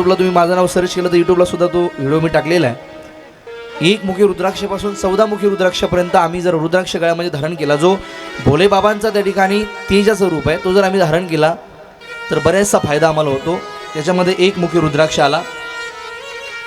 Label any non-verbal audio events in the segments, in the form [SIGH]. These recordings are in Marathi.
युट्यूबला तुम्ही माझं नाव सर्च केलं तर युट्यूबला सुद्धा तो व्हिडिओ मी टाकलेला आहे. एक मुखी रुद्राक्षापासून चौदा मुखी रुद्राक्षापर्यंत आम्ही जर रुद्राक्ष गळ्यामध्ये धारण केला जो भोले बाबांचा त्या ठिकाणी तेजाचं रूप आहे तो जर आम्ही धारण केला तर बऱ्याचसा फायदा आम्हाला होतो. त्याच्यामध्ये एक मुखी रुद्राक्ष आला.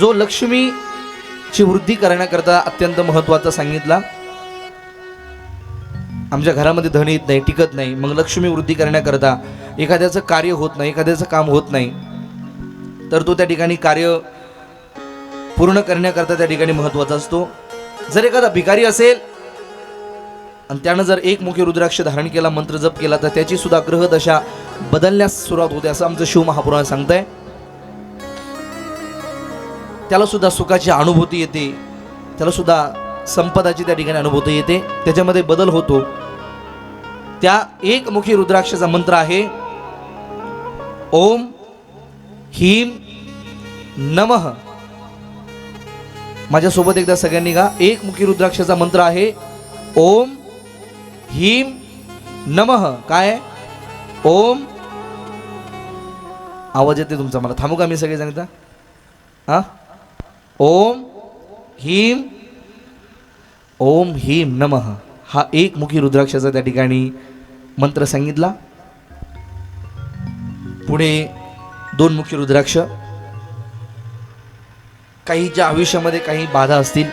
जो लक्ष्मीची वृद्धी करण्याकरता अत्यंत महत्त्वाचा सांगितला. आमच्या घरामध्ये धन येत नाही टिकत नाही. मग लक्ष्मी वृद्धी करण्याकरता एखाद्याचं कार्य होत नाही एखाद्याचं काम होत नाही. तर तो त्या ठिकाणी कार्य पूर्ण करण्याकरता त्या ठिकाणी महत्त्वाचा असतो. जर एखादा भिकारी असेल आणि त्यानं जर एक मुखी रुद्राक्ष धारण केला मंत्र जप केला तर त्याची सुद्धा ग्रहदशा बदलण्यास सुरुवात होते असं आमचं शिव महापुराण सांगतंय. त्याला सुद्धा सुखाची अनुभूती येते. त्याला सुद्धा संपदाची त्या ठिकाणी अनुभूती येते. त्याच्यामध्ये बदल होतो. त्या एकमुखी रुद्राक्षाचा मंत्र आहे ओम ह्रीम नमः. माझ्यासोबत एकदा सगळ्यांनी का एकमुखी रुद्राक्षाचा मंत्र आहे. ओम ह्रीम नमः. काय? ओम. आवाज येते तुमचा मला. थांबू का मी सगळे सांगता हा? ओम ह्रीम ओम ह्रीम नमः. हा एक मुखी रुद्राक्षाचा त्या ठिकाणी मंत्र सांगितला. पुढे दोन मुखी रुद्राक्ष. काही ज्या आयुष्यामध्ये काही बाधा असतील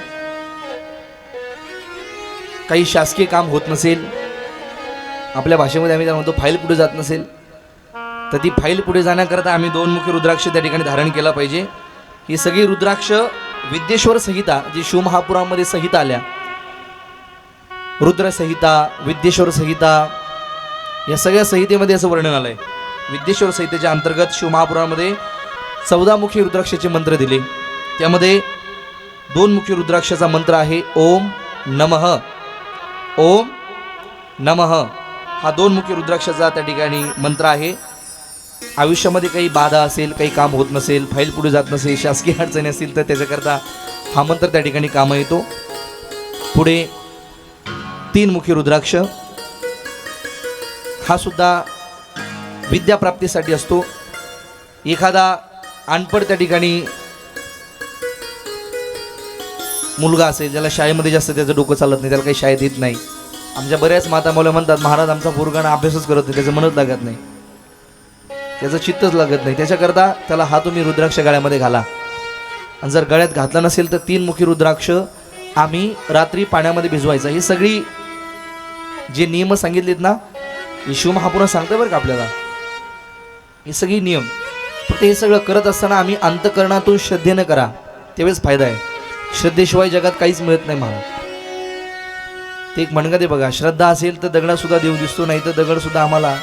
काही शासकीय काम होत नसेल आपल्या भाषेमध्ये आम्ही त्याला म्हणतो फाईल पुढे जात नसेल तर ती फाईल पुढे जाण्याकरता आम्ही दोन मुख्य रुद्राक्ष त्या ठिकाणी धारण केला पाहिजे. ही सगळी रुद्राक्ष विद्येश्वर संहिता जी शिवमहापुरामध्ये संहिता आल्या रुद्रसंहिता विद्येश्वर संहिता या सगळ्या संहितेमध्ये असं वर्णन आलंय. विद्येश्वर संहितेच्या अंतर्गत शिवमहापुरामध्ये चौदामुखी रुद्राक्षाचे मंत्र दिले. त्यामध्ये दोन मुखी रुद्राक्षाचा मंत्र आहे ओम नमः. ओम नमः. हा दोन मुखी रुद्राक्षाचा त्या ठिकाणी मंत्र आहे. आयुष्यामध्ये काही बाधा असेल काही काम होत नसेल फाईल पुढे जात नसेल शासकीय अडचणी असतील तर त्याच्याकरता हा मंत्र त्या ठिकाणी कामं येतो. पुढे तीन मुखी रुद्राक्ष. हा सुद्धा विद्याप्राप्तीसाठी असतो. एखादा अनपड त्या ठिकाणी मुलगा असेल ज्याला शाळेमध्ये जास्त त्याचं डोकं चालत नाही त्याला काही शाळेत येत नाही. आमच्या बऱ्याच माता मुलं म्हणतात महाराज आमचा पोरगाणा अभ्यासच करत नाही त्याचं मनच लागत नाही. त्याचं चित्तच लागत नाही. त्याच्याकरता त्याला हा तुम्ही रुद्राक्ष गळ्यामध्ये घाला. आणि जर गळ्यात घातला नसेल तर तीन मुखी रुद्राक्ष आम्ही रात्री पाण्यामध्ये भिजवायचं. ही सगळी जे नियम सांगितलेत ना हे शिवमहापुरा सांगतं बरं का आपल्याला? हे सगळी नियम. फक्त हे सगळं करत असताना आम्ही अंतकरणातून श्रद्धेनं करा. त्यावेळेस फायदा आहे. श्रद्धेशिवाय जगात काहीच मिळत नाही महाराज ते एक म्हणगा ते बघा श्रद्धा असेल तर दगडा सुद्धा देव दिसतो नाही तर दगड सुद्धा आम्हाला.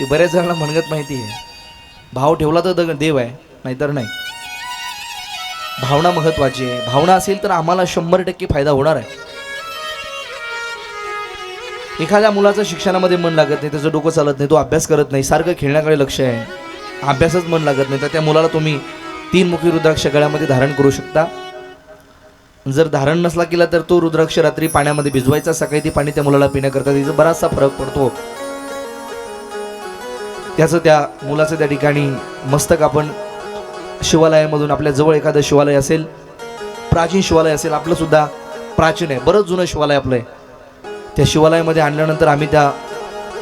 ते बऱ्याच जणांना म्हणगत माहिती आहे. भाव ठेवला तर दगड देव आहे नाहीतर नाही. भावना महत्वाची आहे. भावना असेल तर आम्हाला शंभर टक्के फायदा होणार आहे. एखाद्या मुलाचं शिक्षणामध्ये मन लागत नाही त्याचं डोकं चालत नाही तो अभ्यास करत नाही सारखं खेळण्याकडे लक्ष आहे. अभ्यासच मन लागत नाही तर त्या मुलाला तुम्ही तीन मुखी रुद्राक्ष गळ्यामध्ये धारण करू शकता. जर धारण नसला केला तर तो रुद्राक्ष रात्री पाण्यामध्ये भिजवायचा. सकाळी ते पाणी त्या मुलाला पिण्याकरता तिचा बराचसा फरक पडतो. त्याचं त्या मुलाचं त्या ठिकाणी मस्तक आपण शिवालयामधून आपल्या जवळ एखादं शिवालय असेल प्राचीन शिवालय असेल आपलं सुद्धा प्राचीन आहे. बरंच जुनं शिवालय आपलं आहे. त्या शिवालयामध्ये आणल्यानंतर आम्ही त्या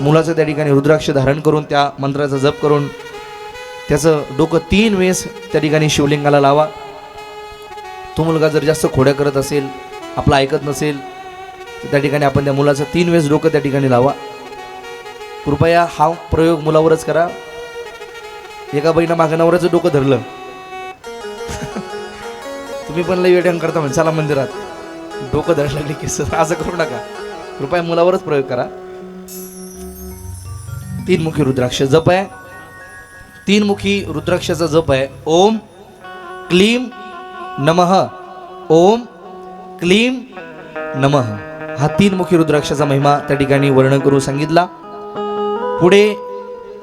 मुलाचं त्या ठिकाणी रुद्राक्ष धारण करून त्या मंत्राचा जप करून त्याचं डोकं तीन वेळेस त्या ठिकाणी शिवलिंगाला लावा. तो मुलगा जर जास्त खोड्या करत असेल आपलं ऐकत नसेल तर त्या ठिकाणी आपण त्या मुलाचं तीन वेळेस डोकं त्या ठिकाणी लावा. कृपया हा प्रयोग मुलावरच करा. एका बाईनं मागं नवऱ्याचं डोकं धरलं. [LAUGHS] तुम्ही पण लई वेड्यान करता म्हणजे चला मंदिरात. डोकं धरलं की [LAUGHS] असं करू नका. कृपया मुलावरच प्रयोग करा. तीन मुखी रुद्राक्ष जप आहे तीन मुखी रुद्राक्षाचा जप आहे. ओम क्लीम नमः. ओम क्लीम नमः. हा तीन मुखी रुद्राक्षाचा महिमा त्या ठिकाणी वर्णन करून सांगितला. पुढे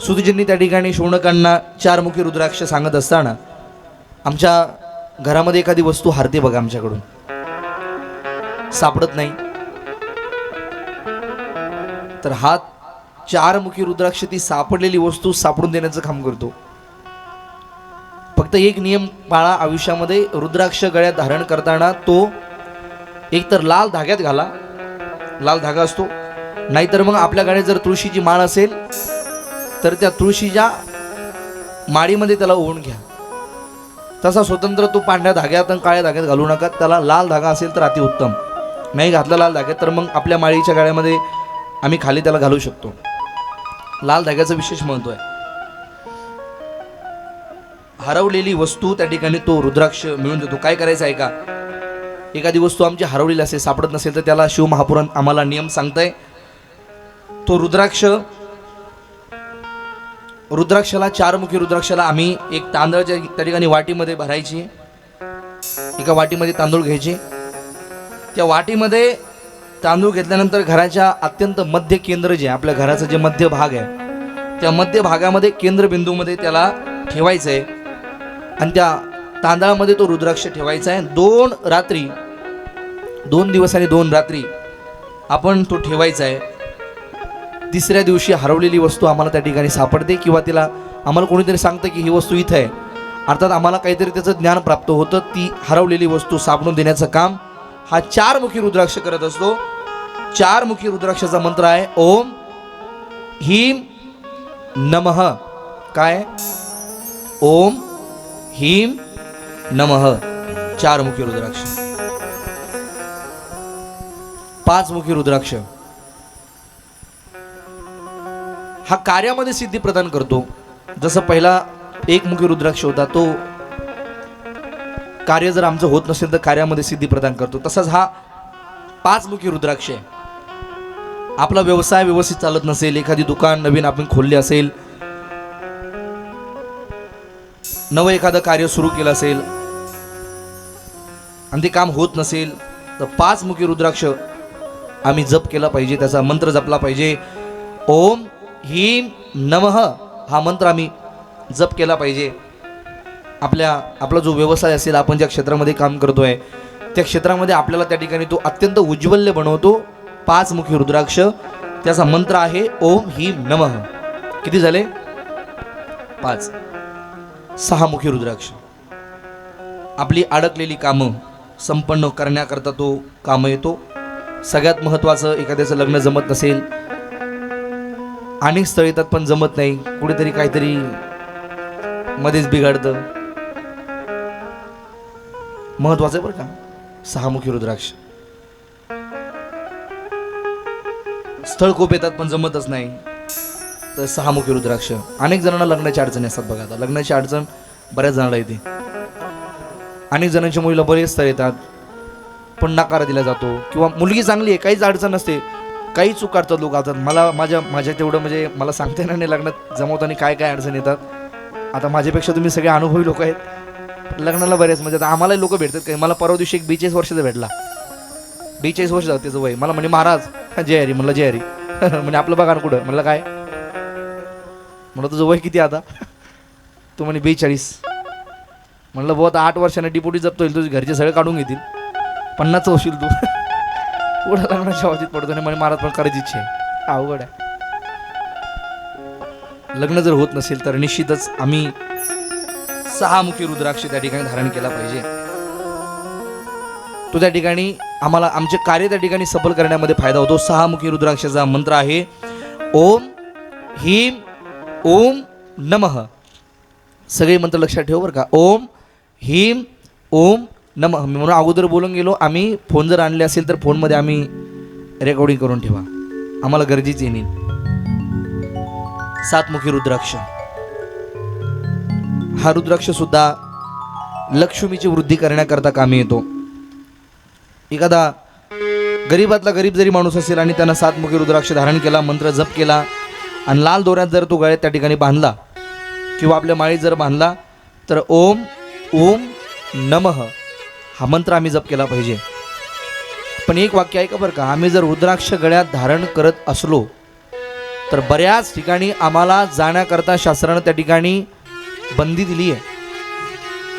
सुधीजींनी त्या ठिकाणी शौनकांना चार मुखी रुद्राक्ष सांगत असताना आमच्या घरामध्ये एखादी वस्तू हारते बघा आमच्याकडून. सापडत नाही. तर हात चारमुखी रुद्राक्ष ती सापडलेली वस्तू सापडून देण्याचं काम करतो. फक्त एक नियम पाळा आयुष्यामध्ये रुद्राक्ष गळ्यात धारण करताना तो एक तर लाल धाग्यात घाला लाल धागा असतो. नाहीतर मग आपल्या गळ्यात जर तुळशीची माळ असेल तर त्या तुळशीच्या माळीमध्ये त्याला ओवून घ्या. तसा स्वतंत्र तो पांढऱ्या धाग्यात आणि काळ्या धाग्यात घालू नका. त्याला लाल धागा असेल तर अतिउत्तम. नाही घातला लाल धाग्यात तर मग आपल्या माळीच्या गाळ्यामध्ये आम्ही खाली त्याला घालू शकतो. लाल धाग्याचं विशेष महत्त्व आहे. हरवलेली वस्तू त्या ठिकाणी तो रुद्राक्ष मिळून देतो. काय करायचं आहे का एखादी वस्तू आमची हरवलेली असेल सापडत नसेल तर त्याला शिव महापुराण आम्हाला नियम सांगताय. तो रुद्राक्ष रुद्राक्षाला चारमुखी रुद्राक्षाला आम्ही एक तांदळाच्या त्या ठिकाणी वाटीमध्ये भरायची. एका वाटीमध्ये तांदूळ घ्यायचे. त्या वाटीमध्ये तांदूळ घेतल्यानंतर घराच्या अत्यंत मध्य केंद्र जे आपल्या घराचं जे मध्य भाग आहे त्या मध्य भागामध्ये केंद्रबिंदूमध्ये त्याला ठेवायचं आहे. आणि त्या तांदळामध्ये तो रुद्राक्ष ठेवायचा आहे. दोन रात्री दोन दिवस आणि दोन रात्री आपण तो ठेवायचा आहे. तिसऱ्या दिवशी हरवलेली वस्तू आम्हाला त्या ठिकाणी सापडते किंवा तिला आम्हाला कोणीतरी सांगतं की ही वस्तू इथं आहे. अर्थात आम्हाला काहीतरी त्याचं ज्ञान प्राप्त होतं. ती हरवलेली वस्तू सापडून देण्याचं काम हा चारमुखी रुद्राक्ष करत असतो. चारमुखी रुद्राक्षाचा मंत्र आहे. ओम ह्रीम नमः. काय? ओम ह्रीम नमः. चारमुखी रुद्राक्ष. पाचमुखी रुद्राक्ष. हा कार्यामध्ये सिद्धी प्रदान करतो. जसं पहिला एकमुखी रुद्राक्ष होता तो कार्य जर आमचं होत नसेल तर कार्यामध्ये सिद्धी प्रदान करतो. तसाच हा पाचमुखी रुद्राक्ष आहे. आपला व्यवसाय व्यवस्थित चालत नसेल एखादी दुकान नवीन आपण खोलली असेल नवं एखादं कार्य सुरू केलं असेल आणि ते काम होत नसेल तर पाच मुखी रुद्राक्ष आम्ही जप केला पाहिजे त्याचा मंत्र जपला पाहिजे. ओम ह्रीम नमः हा मंत्र आम्ही जप केला पाहिजे. आपल्या आपला जो व्यवसाय असेल आपण ज्या क्षेत्रामध्ये काम करतो आहे त्या क्षेत्रामध्ये आपल्याला त्या ठिकाणी तो अत्यंत उज्ज्वल्य बनवतो. पाचमुखी रुद्राक्ष. त्याचा मंत्र आहे ओम ही नमः. किती झाले? पाच. सहामुखी रुद्राक्ष. आपली अडकलेली कामं संपन्न करण्याकरता तो कामं येतो. सगळ्यात महत्त्वाचं एखाद्याचं लग्न जमत नसेल अनेक स्थळ येतात पण जमत नाही कुठेतरी काहीतरी मध्येच बिघडतं. महत्वाचं आहे बरं का? सहामुखी रुद्राक्ष. स्थळ खूप येतात पण जमतच नाही. तर सहामुखी रुद्राक्ष. अनेक जणांना लग्नाची अडचणी असतात बघा आता. लग्नाची अडचण बऱ्याच जणांना येते. अनेक जणांच्या मुलीला बरेच स्थळ येतात पण नकार दिला जातो. किंवा मुलगी चांगली आहे काहीच अडचण नसते. काही चूक करतात लोक आता. मला माझ्या माझ्या तेवढं म्हणजे मला सांगता येणार नाही लग्नात जमवताना काय काय अडचण येतात. आता माझ्यापेक्षा तुम्ही सगळे अनुभवी लोक आहेत. लग्नाला बरेच म्हणजे आता आम्हाला लोक भेटतात काही मला परवा दिवशी एक बेचाळीस वर्षाचा भेटला. बेचाळीस वर्ष झालं त्याचं वय. मला म्हणे महाराज जय हरी म्हणलं जय हरी [LAUGHS] म्हणजे आपलं बघा ना कुठं. म्हणलं काय? म्हणलं तुझं वय किती आता? तू म्हणे बेचाळीस. म्हणलं भाऊ आता आठ वर्षाने डिपोटी जप्त होईल तुझे घरचे सगळे काढून घेतील. पन्नास होशील तू. पुढं लग्नाच्या अवधीत पडतो आणि म्हणे महाराज पण करायची इच्छा आहे. अवघड आहे. लग्न जर होत नसेल तर निश्चितच आम्ही सहामुखी रुद्राक्ष त्या ठिकाणी धारण केला पाहिजे. तो त्या ठिकाणी आम्हाला आमचे कार्य त्या ठिकाणी सफल करण्यामध्ये फायदा होतो. सहामुखी रुद्राक्षाचा मंत्र आहे ओम ह्रीम ओम नमः. सगळे मंत्र लक्षात ठेव बरं का. ओम ह्रीम ओम नमः. मी म्हणून अगोदर बोलून गेलो आम्ही फोन जर आणले असेल तर फोनमध्ये आम्ही रेकॉर्डिंग करून ठेवा. आम्हाला गरजेचे येईल सातमुखी रुद्राक्ष. हा रुद्राक्ष सुद्धा लक्ष्मीची वृद्धी करण्याकरता कामी येतो. एखादा गरीबातला गरीब जरी माणूस असेल आणि त्यानं सातमुखी रुद्राक्ष धारण केला मंत्र जप केला आणि लाल दोऱ्यात जर तो गळ्यात त्या ठिकाणी बांधला किंवा आपल्या माळीत जर बांधला तर ओम ओम नमः. हा मंत्र आम्ही जप केला पाहिजे. पण एक वाक्य आहे का बरं का आम्ही जर रुद्राक्ष गळ्यात धारण करत असलो तर बऱ्याच ठिकाणी आम्हाला जाण्याकरता शास्त्रानं त्या ठिकाणी बंदी दिली आहे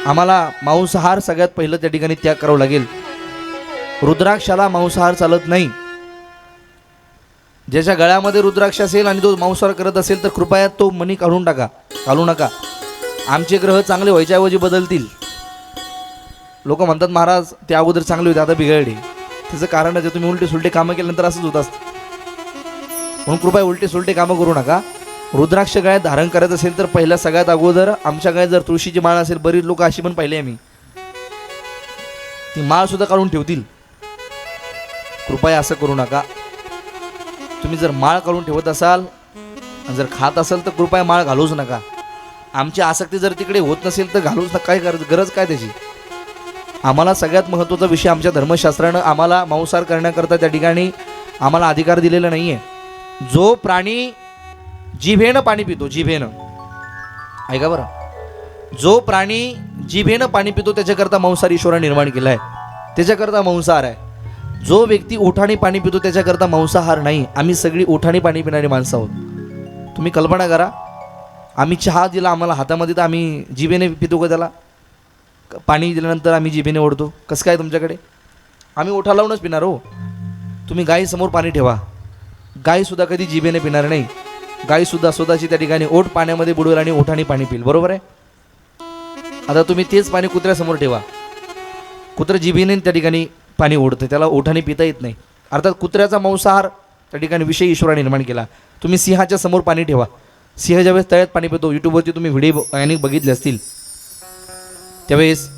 आम्हाला मांसाहार सगळ्यात पहिलं त्या ठिकाणी त्याग करावं लागेल. रुद्राक्षाला मांसाहार चालत नाही. ज्याच्या गळ्यामध्ये रुद्राक्ष असेल आणि तो मांसाहार करत असेल तर कृपया तो मनी काढून टाका घालू नका. आमचे ग्रह चांगले व्हायच्याऐवजी बदलतील. लोक म्हणतात महाराज ते अगोदर चांगले होते आता बिघडले. त्याचं कारण आहे तुम्ही उलटे सुलटे कामं केल्यानंतर असंच होत असतं. म्हणून कृपया उलटे सुलटे कामं करू नका. रुद्राक्ष गळ्यात धारण करायचं असेल तर पहिल्या सगळ्यात अगोदर आमच्या गळ्यात जर तुळशीची माळ असेल बरीच लोक अशी पण पाहिली आम्ही ती माळ सुद्धा काढून ठेवतील. कृपया असं करू नका. तुम्ही जर माळ काढून ठेवत असाल आणि जर खात असाल तर कृपया माळ घालूच नका. आमची आसक्ती जर तिकडे होत नसेल तर घालूच नका. काय गरज गरज काय त्याची? आम्हाला सगळ्यात महत्त्वाचा विषय आमच्या धर्मशास्त्रानं आम्हाला मांसाहार करण्याकरता त्या ठिकाणी आम्हाला अधिकार दिलेला नाही आहे जो प्राणी जिभेनं पाणी पितो जिभेनं. ऐका बरं. जो प्राणी जिभेनं पाणी पितो त्याच्याकरता मांसाहार ईश्वरा निर्माण केला आहे त्याच्याकरता मांसाहार आहे. जो व्यक्ती ओठाने पाणी पितो त्याच्याकरता मांसाहार नाही. आम्ही सगळी ओठाने पाणी पिणारी माणसं आहोत. तुम्ही कल्पना करा आम्ही चहा दिला आम्हाला हातामध्ये तर आम्ही जिभेने पितो का त्याला? पाणी दिल्यानंतर आम्ही जिभेने ओढतो. कसं काय तुमच्याकडे? आम्ही ओठा लावूनच पिणार हो. तुम्ही गाईसमोर पाणी ठेवा. गायसुद्धा कधी जिभेने पिणार नाही. गायसुद्धा स्वतःची त्या ठिकाणी ओठ पाण्यामध्ये बुडवेल आणि ओठाने पाणी पिईल. बरोबर आहे? आता तुम्ही तेच पाणी कुत्र्यासमोर ठेवा. कुत्रं जिभेने त्या ठिकाणी पाणी ओढतं त्याला ओठाने पिता येत नाही. अर्थात कुत्र्याचा मांसाहार त्या ठिकाणी विषय ईश्वराने निर्माण केला. तुम्ही सिंहाच्या समोर पाणी ठेवा. सिंह ज्यावेळेस तळ्यात पाणी पितो यूट्यूबवरती तुम्ही व्हिडिओ अनेक बघितले असतील. त्यावेळेस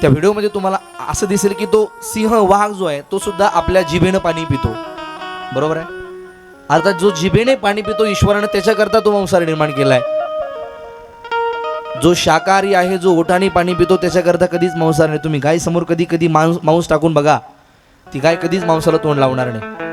त्या व्हिडिओमध्ये तुम्हाला असं दिसेल की तो सिंह वाघ जो आहे तो सुद्धा आपल्या जिभेनं पाणी पितो. बरोबर आहे? अर्थात जो जिभेने पाणी पितो ईश्वरानं त्याच्याकरता तो मांसाहार निर्माण केला आहे जो शाकाहारी आहे जो ओठाने पाणी पितो त्याच्याकरता कधीच मांसाहार नाही. तुम्ही गाय समोर कधी कधी मांस मांस टाकून बघा. ती गाय कधीच मांसाला तोंड लावणार नाही.